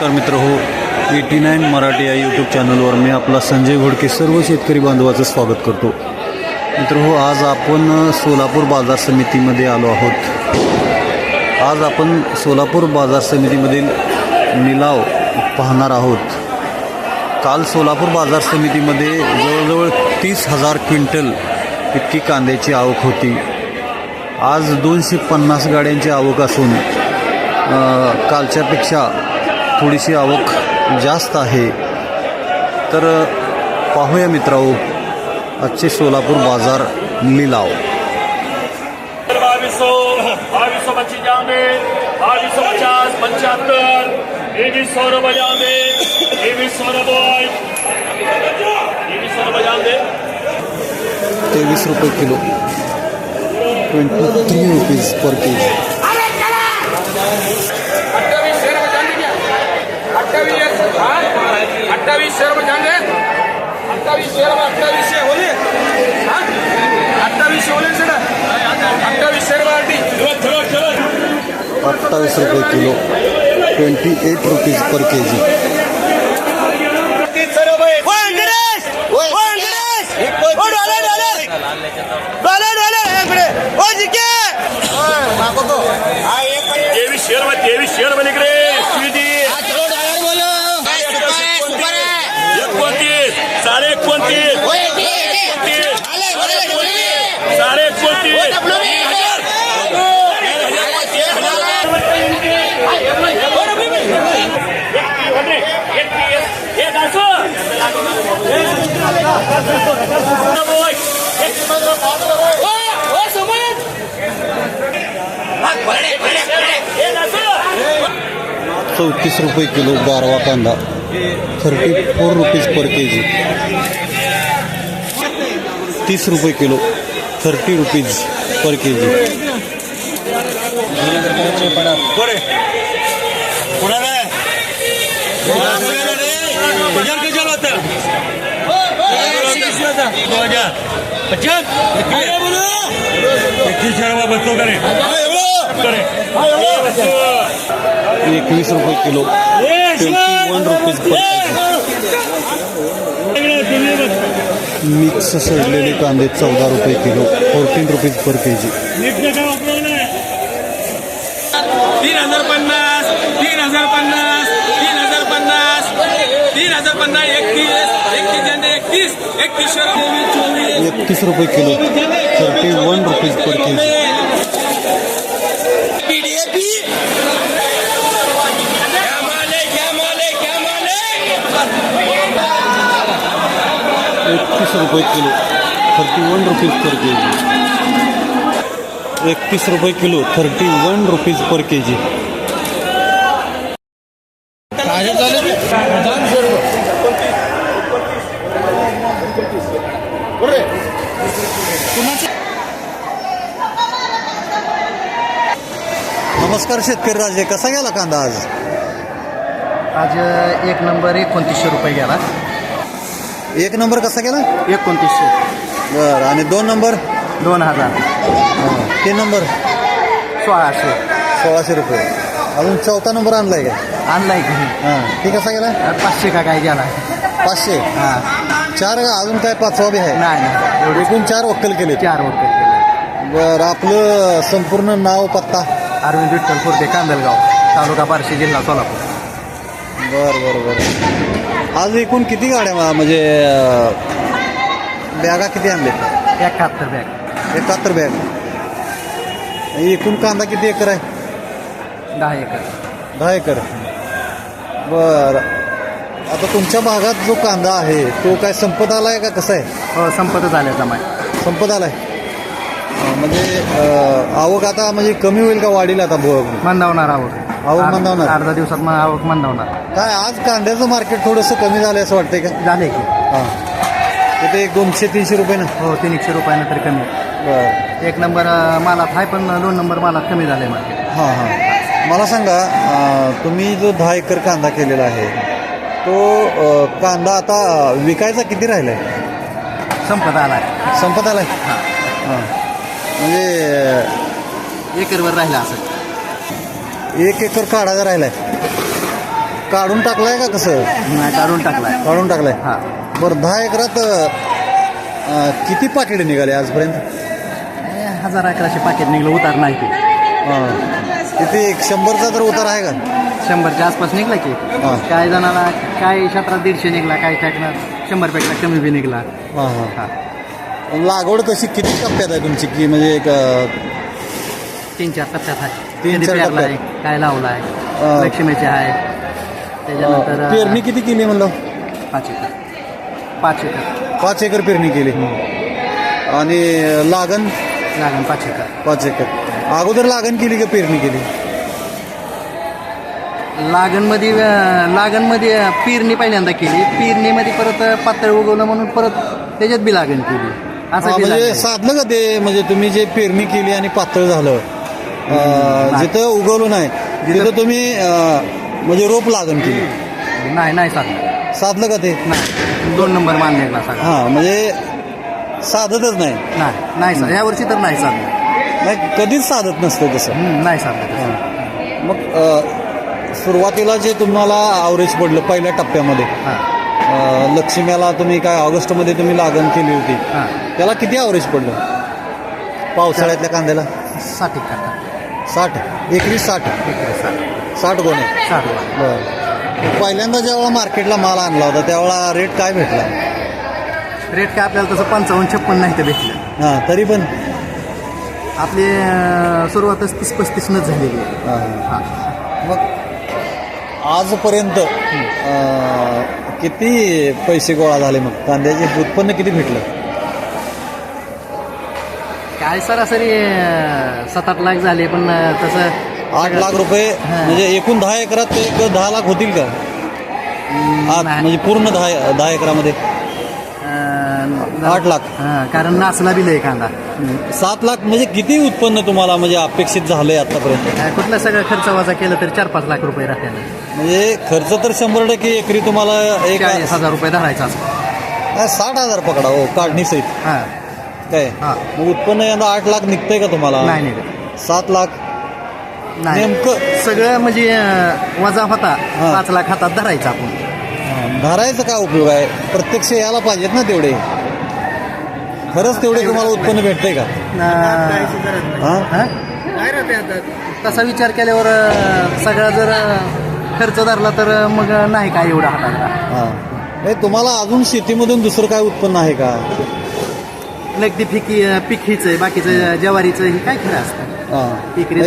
नमस्कार मित्र हो एटी नाईन मराठी या यूट्यूब चॅनलवर मी आपला संजय घोडके सर्व शेतकरी बांधवाचं स्वागत करतो. मित्र हो आज आपण सोलापूर बाजार समितीमध्ये आलो आहोत. आज आपण सोलापूर बाजार समितीमधील निलाव पाहणार आहोत. काल सोलापूर बाजार समितीमध्ये जवळजवळ तीस हजार क्विंटल इतकी कांद्याची आवक होती. आज दोनशे पन्नास गाड्यांची आवक असून कालच्यापेक्षा थोडीशी आवक जास्त आहे. तर पाहूया मित्रांनो आजचे सोलापूर बाजार लिलाव. बावीसो बावीसो पंचानवे बावीसो पचास पंच्याहत्तर तेवीस रुपये kilo. Twenty three rupees per K G अठ्ठावीस शेअर जाणते घ्या अठ्ठावीस हा अठ्ठावीस शेअर जाणते अठ्ठावीस शेअर अठ्ठावीसशे होले हा? अठ्ठावीसशे होले सर अठ्ठावीस शेअर पार्टी चलो चलो अठ्ठावीस रुपये kilo. Twenty eight rupees per K! G तेवीस शेअरमध्ये तेवीस शेअरमध्ये इकडे चौतीस रुपये किलो गारवा कांदा. Thirty four rupees per K G तीस रुपये kilo thirty rupees per K G बसतो एकवीस रुपये किलो. वन रुपीज मिक्स सडलेले कांदे चौदा रुपये kilo. Fourteen rupees per K G तीन हजार पन्नास तीन हजार पन्नास. पन्नास एकतीस एकतीस जनते एकतीस एकतीस चोवीस चोवीस. एकतीस रुपये kilo. Thirty one rupees per K G पीडीएपी क्या माले क्या माले क्या माले एकतीस रुपये kilo. Thirty one rupees per K G एकतीस रुपये kilo thirty one rupees per K G नमस्कार शेतकरी राजे कसा गेला कांदा आज? आज एक नंबर एकोणतीसशे रुपये गेला. एक नंबर कसा गेला? एकोणतीसशे. बरं आणि दोन नंबर? दोन हजार. हां. तीन नंबर? सोळाशे. सोळाशे रुपये. अजून चौथा नंबर आणलाय का? आणलाय की. हां ती कसा गेला? पाचशे का काय गेला. पाचशे? हां. चार का? अजून काय पाचवा बी आहे? नाही नाही. एकूण चार वक्कल केले चार केले बरं आपलं संपूर्ण नाव पत्ता? अरविंद विठ्ठल फुर्ते कांदलगाव तालुका बार्शी जिल्हा सोलापूर. बरं बरं बरं. आज एकूण किती गाड्या मा- म्हणजे अं, बॅगा किती आणले एकाहत्तर बॅग. एकाहत्तर बॅग. एकूण कांदा किती एकर आहे? दहा एकर. दहा एकर. बरं. आता तुमच्या भागात जो कांदा आहे तो काय संपत आलाय का? कसा आहे? हो संपत झाल्या जमाय संपत आलाय. म्हणजे आवक आता म्हणजे कमी होईल का वाढील आता मंदावणार आहोत आवक मंदावणार. अर्धा दिवसात मग आवक मंदावणार. काय आज कांद्याचं मार्केट थोडंसं कमी झालं असं वाटतंय का? झाले की. हां. तिथे एक दोनशे तीनशे रुपये ना? हो तीन एकशे रुपयानं तरी कमी. बरं. एक नंबर अं, मालात आहे पण दोन नंबर मालात कमी झाले मार्केट. हां हां. मला सांगा अं, तुम्ही जो दहा एकर कांदा केलेला आहे तो अं, कांदा आता विकायचा किती राहिलाय? संपत आलाय. संपत आलाय? हां. म्हणजे एकरवर राहिला असं. एक एकर काढायचा राहिलाय. काढून टाकलाय का कसं? नाही काढून टाकलाय. काढून टाकलाय. हा. बरं दहा एकरात अं, किती पाकिटे निघाले आजपर्यंत? हजार अकराशे पाकिट निघलं उतार नाही ते. हां. किती एक शंभरचा तर उतार आहे का? शंभरच्या आसपास निघला की. हा. काय जणाला काय क्षेत्रात दीडशे निघला काय टाकणार शंभरपेक्षा कमी बी निघला. हां हां. हा. लागवड कशी किती टप्प्यात आहे तुमची? की म्हणजे एक तीन चार टप्प्यात आहे. तीन कधी चार पेरलाय टप्प्यात. काय लावलाय हा. लक्ष्मीचे आहे. त्याच्यानंतर अं, पेरणी किती केली म्हणलं? पाच एकर. पाच एकर. पाच एकर पेरणी केली. आणि लागण? लागण पाच एकर. पाच एकर. अगोदर लागण केली का पेरणी केली? लागणमध्ये अं, लागणमध्ये अं, पेरणी पहिल्यांदा केली. पेरणीमध्ये परत अं, पातळ उगवलं म्हणून परत त्याच्यात बी लागण केली. हा, म्हणजे. साधलं का ते म्हणजे तुम्ही जे पेरणी केली आणि पातळ झालं अं. जिथं उगवलं नाही तिथं तुम्ही अं, म्हणजे रोप लागण केली. नाही नाही साधलं. साधलं का ते? नाही. दोन नंबर मान निघला सगळा हा म्हणजे साधतच नाही. नाही नाही सर या वर्षी तर नाही साधलं. नाही कधीच साधत नसतं तसं. हम्म, नाही साधलं. मग अं, सुरुवातीला जे तुम्हाला आवरेज पडलं पहिल्या टप्प्यामध्ये हां. अं, लक्ष्म्याला तुम्ही काय ऑगस्टमध्ये तुम्ही लागण केली होती. हां. त्याला किती आवरेज पडलं? पावसाळ्यातल्या कांद्याला? साठ एकर साठ? एकरी साठ? एकरी साठ साठ गोणे साठ. बरं. पहिल्यांदा ज्यावेळेला मार्केटला माल आणला होता त्यावेळेला रेट काय भेटला? रेट काय आपल्याला तसं पंचावन्न छप्पन नाही तर भेटलं. हां तरी पण? आपली अं, सुरुवातच तीस पस्तीसनंच झालेली आहे. हां. हां. मग आजपर्यंत अं, किती पैसे गोळा झाले मग? कांद्याचे उत्पन्न किती भेटलं? काय सरासरी सात आठ लाख झाले पण तसं आठ लाख रुपये. म्हणजे एकूण दहा एकरात ते एक दहा लाख होतील का. म्हणजे पूर्ण दहा दहा एकरामध्ये. आठ लाख. हां कारण नाचला बी लय कांदा. सात लाख म्हणजे किती उत्पन्न तुम्हाला म्हणजे अपेक्षित झालंय आतापर्यंत? काय कुठला सगळा खर्च वाजा केला तर चार पाच लाख रुपये राहते म्हणजे खर्च तर शंभर टक्के एकरी तुम्हाला एक चाळीस हजार रुपये धरायचा असतो. साठ हजार पकडा हो काढणी सहित हां. काय? हां. मग उत्पन्न यंदा आठ लाख निघतंय का तुम्हाला? नाही नाही सात लाख? नाही. नेमकं सगळं म्हणजे अं, वजा होता. हां. पाच लाख हातात धरायचा आपण. धरायचा काय उपयोग आहे? प्रत्यक्ष यायला पाहिजेत ना तेवढे. खरंच तेवढे तुम्हाला उत्पन्न भेटतंय का? अं, हा? हां? तसा विचार केल्यावर अं, सगळा जर अं, खर्च धरला तर अं, मग नाही काय एवढा हातात. हा. नाही तुम्हाला अजून शेतीमधून दुसरं काय उत्पन्न आहे का? पिकी पीक हीच आहे बाकीचं ज्वारीचं हे काय खरं असतं. इकडे.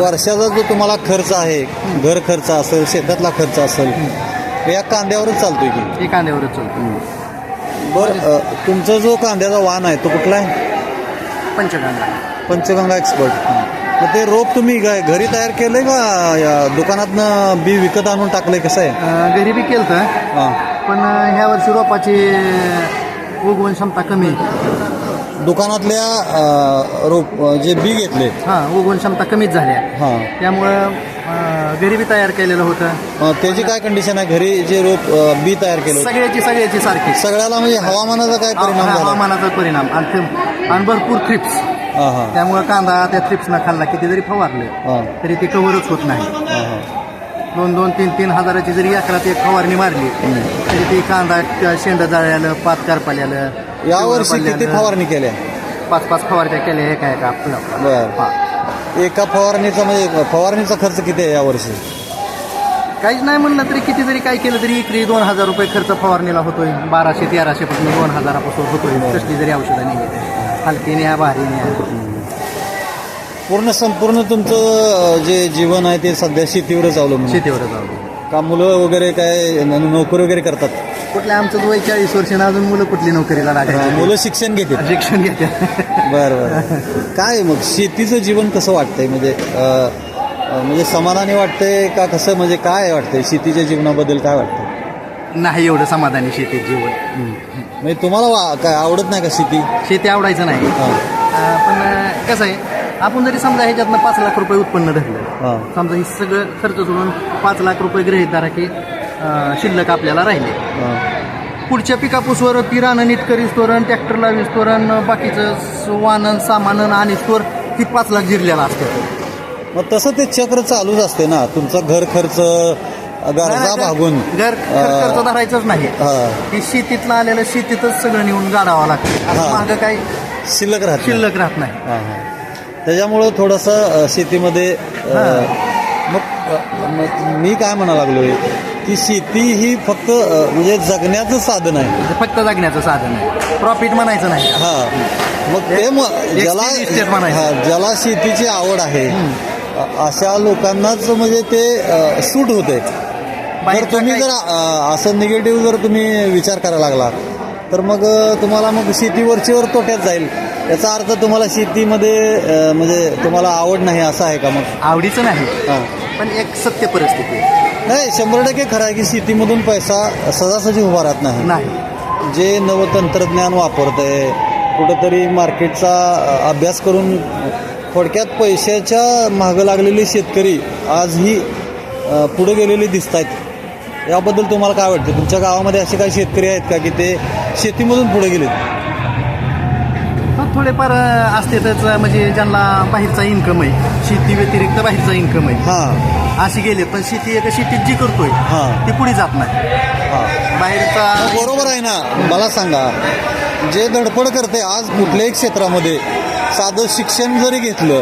वर्षाचा जो तुम्हाला खर्च आहे घर खर्च असेल शेतातला खर्च असेल या कांद्यावरच चालतोय की? हे कांद्यावरच चालतं बर अ, तुमचा जो कांद्याचा वाण आहे तो कुठला आहे? पंचगंगा. पंचगंगा एक्सपर्ट मग ते रोप तुम्ही घ- घरी तयार केलंय का या दुकानातनं बी विकत आणून टाकलंय कसं आहे? अं, घरी बी केलं हा. पण अं, ह्या वर्षी रोपाची अं, उगवण क्षमता कमी आहे. दुकानातल्या रोप जे बी घेतले. हां उगवण क्षमता कमीच झाल्या हा. त्यामुळं अं, घरी बी तयार केलेलं होतं. अ, त्याची काय कंडिशन आहे? घरी जे रोप अ, बी तयार केलं होतं, सगळ्याची सगळ्याची सारखी. सगळ्याला म्हणजे हवामानाचा काय परिणाम झाला? हवामानाचा परिणाम. आणि आणि भरपूर थ्रिप्स हा हा. त्यामुळं कांदा त्या थ्रिप्सनं खाल्ला किती जरी फवारलं. हा. तरी ते कव्हरच होत नाही. हा हा. दोन दोन तीन तीन हजाराची जरी एकरात एक फवारणी मारली तरी ती कांदा क- शेंड जाळ्यालं पात करपाल्यालं यावर्षी किती फवारणी केल्या? पाच पाच फवारण्या केल्या एका एका आपलं? बर. हा. एका फवारणीचा म्हणजे फवारणीचा खर्च किती आहे यावर्षी काहीच नाही म्हणलं तरी किती जरी काय केलं तरी इकडे दोन हजार रुपये खर्च फवारणीला होतोय. बाराशे तेराशे पासून दोन हजारापासून होतोय. कसली जरी औषधं निघते हलकी न्या भारी न्या पूर्ण संपूर्ण तुमचं जे जीवन आहे ते सध्या शेतीवरच अवलंबून. शेतीवर जाऊ का मुलं वगैरे काय न- नोकरी वगैरे करतात? कुठल्या आमचं वय चाळीस वर्ष अजून मुलं कुठली नोकरीला हा, लागायची मुलं शिक्षण घेते शिक्षण घेते बरं बरं. काय मग शेतीचं जीवन कसं वाटतंय? म्हणजे अ, अ, म्हणजे समाधानी वाटतंय का कसं? म्हणजे काय वाटतंय? शेतीच्या जीवनाबद्दल काय वाटतं नाही एवढं समाधानी शेतीत जीवन. म्हणजे तुम्हाला वा- काय आवडत नाही का शेती? शेती आवडायचं नाही. हा. अं, पण अं, कसं आहे आपण जरी समजा ह्याच्यातनं पाच लाख रुपये उत्पन्न धरलं हा. समजा हे सगळं खर्च सोडून पाच लाख रुपये धरा की शिल्लक आपल्याला राहिले. हा. पुढच्या पिकापूसवर ती रानं नीट करीस्तोर ट्रॅक्टर लाविस्तोर बाकीचं वाहन सामानन आणि स्टोर ती पाच लाख जिरलेला असतं. मग तसं ते चक्र चालूच असते ना. तुमचा घर खर्च गरजा भागून घर खर्च धरायचंच नाही. हा, की शेतीतलं आलेलं शेतीतच सगळं नेऊन गाडावं लागतं. हा. मागं काही शिल्लक राहत. शिल्लक राहत नाही. हा, हा. त्याच्यामुळं थोडंसं शेतीमध्ये मग मग मी काय म्हणा लागलोय की शेती ही फक्त म्हणजे जगण्याचं साधन आहे. ते फक्त जगण्याचं साधन आहे. प्रॉफिट म्हणायचं नाही. हा. मग ते म- ज्याला. हा, ज्याला शेतीची आवड आहे अशा लोकांनाच म्हणजे ते सूट होते तर तुम्ही जर असं निगेटिव्ह जर तुम्ही विचार करायला लागला तर मग तुम्हाला मग शेतीवरचीवर तोट्यात जाईल. याचा अर्थ तुम्हाला शेतीमध्ये अ, म्हणजे तुम्हाला आवड नाही असं आहे का मग? आवडीचं नाही. हां. पण एक सत्य परिस्थिती आहे. नाही शंभर टक्के खरं आहे की शेतीमधून पैसा सहजासहजी उभा राहत नाही. नाही. जे नवतंत्रज्ञान वापरत आहे कुठंतरी मार्केटचा अ, अभ्यास करून थोडक्यात पैशाच्या मागं लागलेले शेतकरी आजही अ, पुढे गेलेले दिसत आहेत याबद्दल तुम्हाला काय वाटतं? तुमच्या गावामध्ये असे काही शेतकरी आहेत का की ते शेतीमधून पुढे गेलेत? थोडेफार असतेच म्हणजे ज्यांना बाहेरचा इन्कम आहे शेती व्यतिरिक्त बाहेरचा इन्कम आहे. हां. अशी गेले पण शेती एका शेतीत जी करतोय हा. ती पुढे जात नाही. हां. बाहेरचा बरोबर आहे ना? मला सांगा जे धडपड करते आज कुठल्याही क्षेत्रामध्ये साधं शिक्षण जरी घेतलं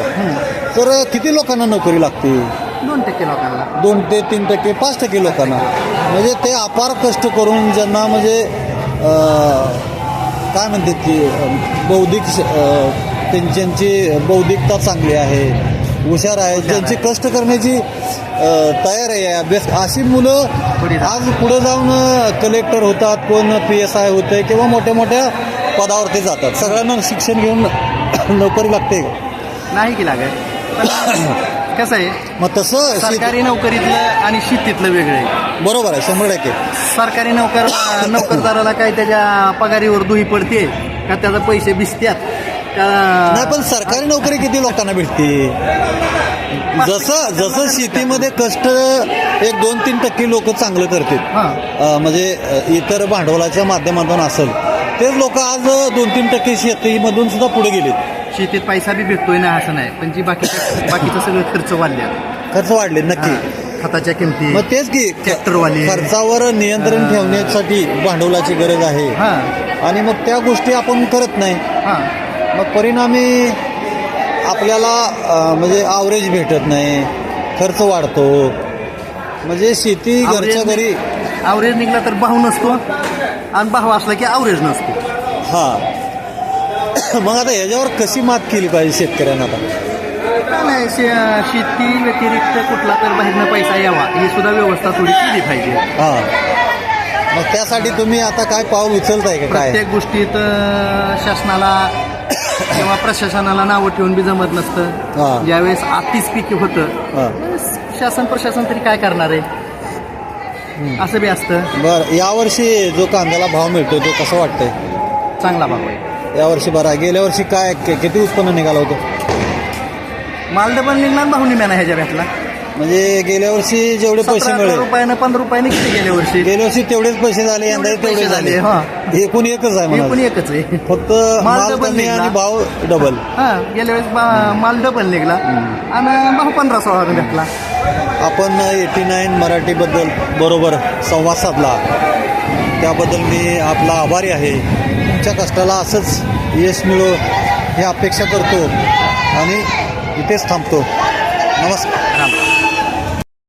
तर किती लोकांना नोकरी लागते? दोन टक्के लोकांना? दोन ते तीन टक्के पाच टक्के लोकांना. म्हणजे ते अपार कष्ट करून ज्यांना म्हणजे काय म्हणतात की बौद्धिक त्यांची बौद्धिकता चांगली आहे हुशार आहे ज्यांची कष्ट करण्याची तयार आहे अभ्यास अशी मुलं. आज पुढे जाऊन कलेक्टर होतात कोण पी एस आय होते किंवा मोठ्या मोठ्या पदावरती जातात. सगळ्यांना शिक्षण घेऊन नोकरी लागते. नाही की पण कसं आहे? मग तसं सरकारी नोकरीतलं आणि शेतीतलं वेगळं आहे. बरोबर आहे शंभर टक्के. सरकारी नोकर नोकरदाराला काय त्याच्या पगारीवर दुही पडते का त्याचा पैसे भिजत्यात? नाही पण सरकारी नोकरी किती लोकांना भेटते? जसं जसं शेतीमध्ये कष्ट एक दोन तीन टक्के लोक चांगलं करतील. हां. अं, म्हणजे अं, इतर भांडवलाच्या माध्यमातून असेल. तेच लोक आज दोन तीन टक्के शेतीमधून सुद्धा पुढे गेलेत. शेतीत पैसा बी भेटतोय ना असं नाही. पण जी बाकीचं बाकीचं सगळं खर्च वाढल्या खर्च वाढले नक्की. खताच्या किमती मग तेच की ट्रॅक्टरवाले. खर्चावर नियंत्रण ठेवण्यासाठी भांडवलाची गरज आहे. हां. आणि मग त्या गोष्टी आपण करत नाही. हां. मग परिणामी आपल्याला अं, म्हणजे आवरेज भेटत नाही खर्च वाढतो. म्हणजे शेती घरच्या घरी आवरेज निघला तर भाव नसतो. आणि भाव असला की आवरेज नसतो. हां. मग आता याच्यावर कशी मात केली पाहिजे शेतकऱ्यांना आता? नाही शे- शेती व्यतिरिक्त कुठला तर बाहेरनं पैसा यावा ही सुद्धा व्यवस्था थोडी केली पाहिजे. हां. मग त्यासाठी तुम्ही आता काय पाऊल उचलताय का काय? प्रत्येक गोष्टीत अं, शासनाला किंवा प्रशासनाला नावं ठेवून बी जमत हा. नसतं ज्यावेळेस आतीच पीक होतं हां. शासन प्रशासन तरी काय करणार आहे? असं बी असतं. बरं यावर्षी जो कांद्याला भाव मिळतो तो कसं वाटतंय? चांगला भाव आहे. यावर्षी बरं आहे. गेल्या वर्षी काय कि- किती उत्पन्न निघालं होतं? माल डबल निघणार भाव निम्याना ह्याच्या भेटला म्हणजे गेल्या वर्षी जेवढे पैसे सतरा मिळेल रुपयानं पंधरा रुपयाने किती गेल्या वर्षी. गेल्या वर्षी तेवढेच पैसे झाले यंदा तेवढेच तेवढे पैसे झाले. झाले, हां. एकूण एकच आहे हे पण म्हणा एकच आहे. फक्त माल डबल कमी निघला. आणि भाव डबल हा गेल्या वेळेस बा- माल डबल निघला. आणि भाव पंधरा सोळा भेटला आपण एटी नाईन मराठीबद्दल बरोबर संवाद साधला. त्याबद्दल मी आपला आभारी आहे. तुमच्या कष्टाला असंच यश मिळो ही अपेक्षा करतो आणि इथेच थांबतो. नमस्कार.